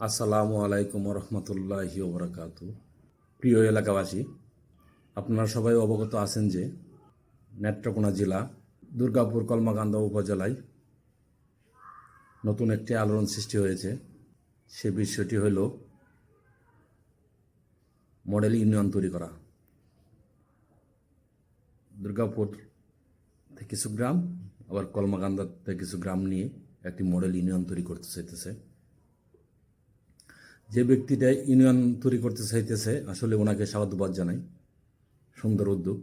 আসসালামু আলাইকুম রহমতুল্লাহি ওবরাকাত প্রিয় এলাকাবাসী, আপনারা সবাই অবগত আছেন যে নেত্রকোনা জেলা দুর্গাপুর কলমাকান্দা উপজেলায় নতুন একটি আলোড়ন সৃষ্টি হয়েছে। সে বিষয়টি হল মডেল ইউনিয়ন তৈরি করা। দুর্গাপুর থেকে কিছু গ্রাম, আবার কলমাকান্দা থেকে কিছু গ্রাম নিয়ে একটি মডেল ইউনিয়ন তৈরি করতে চাইতেছে। যে ব্যক্তিটা ইউনিয়ন তৈরি করতে চাইতেছে, আসলে ওনাকে সাধুবাদ জানাই। সুন্দর উদ্যোগ।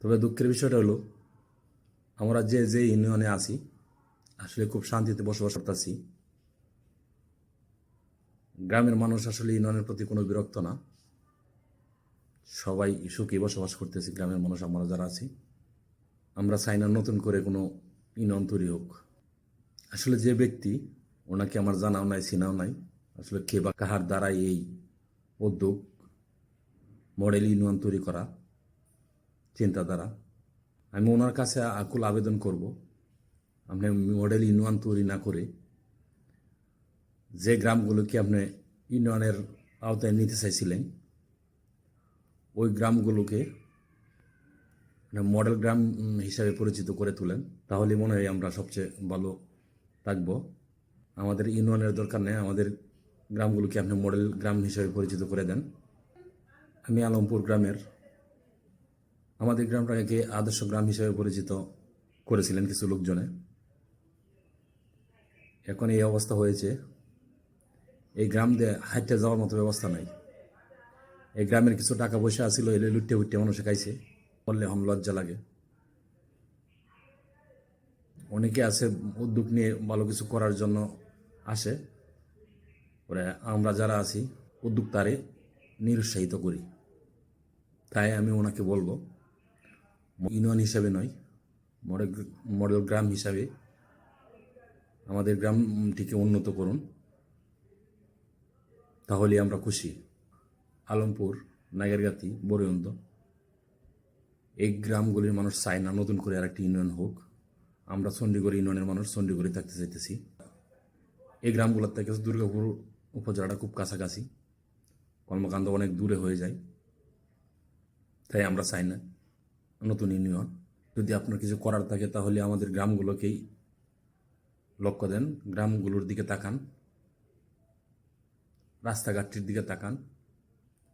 তবে দুঃখের বিষয়টা হলো, আমরা যে যে ইউনিয়নে আছি, আসলে খুব শান্তিতে বসবাস করতেছি। গ্রামের মানুষ আসলে ইউনিয়নের প্রতি কোনো বিরক্ত না। সবাই সুখে বসবাস করতেছি, গ্রামের মানুষ আমরা যারা আছি। আমরা চাই না নতুন করে কোনো ইউনিয়ন তৈরি হোক। আসলে যে ব্যক্তি ওনাকে আমার জানাও নাই, চিনাও নাই। আসলে কে বা কাহার দ্বারা এই উদ্যোগ মডেল ইউনিয়ন তৈরি করা চিন্তাধারা। আমি ওনার কাছে আকুল আবেদন করব, আপনি মডেল ইউনিয়ন তৈরি না করে যে গ্রামগুলোকে আপনি ইউনিয়নের আওতায় নিতে চাইছিলেন, ওই গ্রামগুলোকে মডেল গ্রাম হিসাবে পরিচিত করে তুলেন, তাহলে মনে হয় আমরা সবচেয়ে ভালো থাকব। আমাদের ইউনিয়নের দরকার নেই, আমাদের গ্রামগুলোকে আপনি মডেল গ্রাম হিসাবে পরিচিত করে দেন। আমি আলমপুর গ্রামের, আমাদের গ্রামটাকে আদর্শ গ্রাম হিসাবে পরিচিত করেছিলেন কিছু লোকজনে। এখন এই অবস্থা হয়েছে, এই গ্রাম দিয়ে হাইটে যাওয়ার মতো ব্যবস্থা নাই। এই গ্রামের কিছু টাকা পয়সা আছিল, এলে লুটে উঠতে মানুষে খাইছে বললে হম লজ্জা লাগে। অনেকে আছে উদ্যোগ নিয়ে ভালো কিছু করার জন্য আসে ওরা, আমরা যারা আছি, উদ্যোক্তারে নিরুৎসাহিত করি। তাই আমি ওনাকে বলব ইউনিয়ন হিসাবে নয় মডেল মডেল গ্রাম হিসাবে আমাদের গ্রামটিকে উন্নত করুন। তাহলে আমরা খুশি। আলমপুর, নাগেরগাতি বরিয়ন্দ এই গ্রামগুলির মানুষ চায় না নতুন করে আরেকটি ইউনিয়ন হোক। আমরা চণ্ডীগড় ইউনিয়নের মানুষ চণ্ডীগড়ে থাকতে চাইতেছি। এই গ্রামগুলোর থেকে দুর্গাপুর উপজেলাটা খুব কাছাকাছি। কর্মকাণ্ড অনেক দূরে হয়ে যায়। তাই আমরা চাই না নতুন ইউনিয়ন যদি আপনার কিছু করার থাকে তাহলে আমাদের গ্রামগুলোকেই লক্ষ্য দেন। গ্রামগুলোর দিকে তাকান। রাস্তাঘাটটির দিকে তাকান।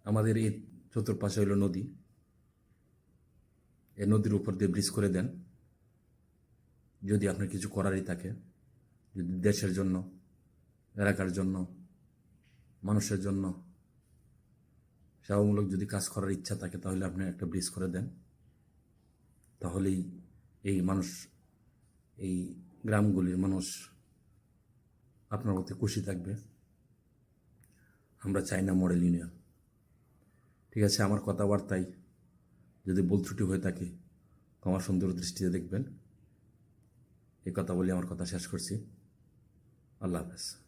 আমাদের এই চতুর্পাশে হইল নদী। এই নদীর উপর দিয়ে ব্রিজ করে দেন। যদি আপনার কিছু করারই থাকে, যদি দেশের জন্য এলাকার জন্য, মানুষের জন্য। সেবামূলক যদি কাজ করার ইচ্ছা থাকে, তাহলে আপনি একটা ব্রিজ করে দেন। তাহলেই এই মানুষ, এই গ্রামগুলির মানুষ আপনার প্রতি খুশি থাকবে। আমরা চাই না মডেল ইউনিয়ন। ঠিক আছে, আমার কথাবার্তায় যদি ভুল ত্রুটি হয়ে থাকে, ক্ষমা সুন্দর দৃষ্টিতে দেখবেন। এই কথা বলে আমার কথা শেষ করছি। আল্লাহ হাফেজ।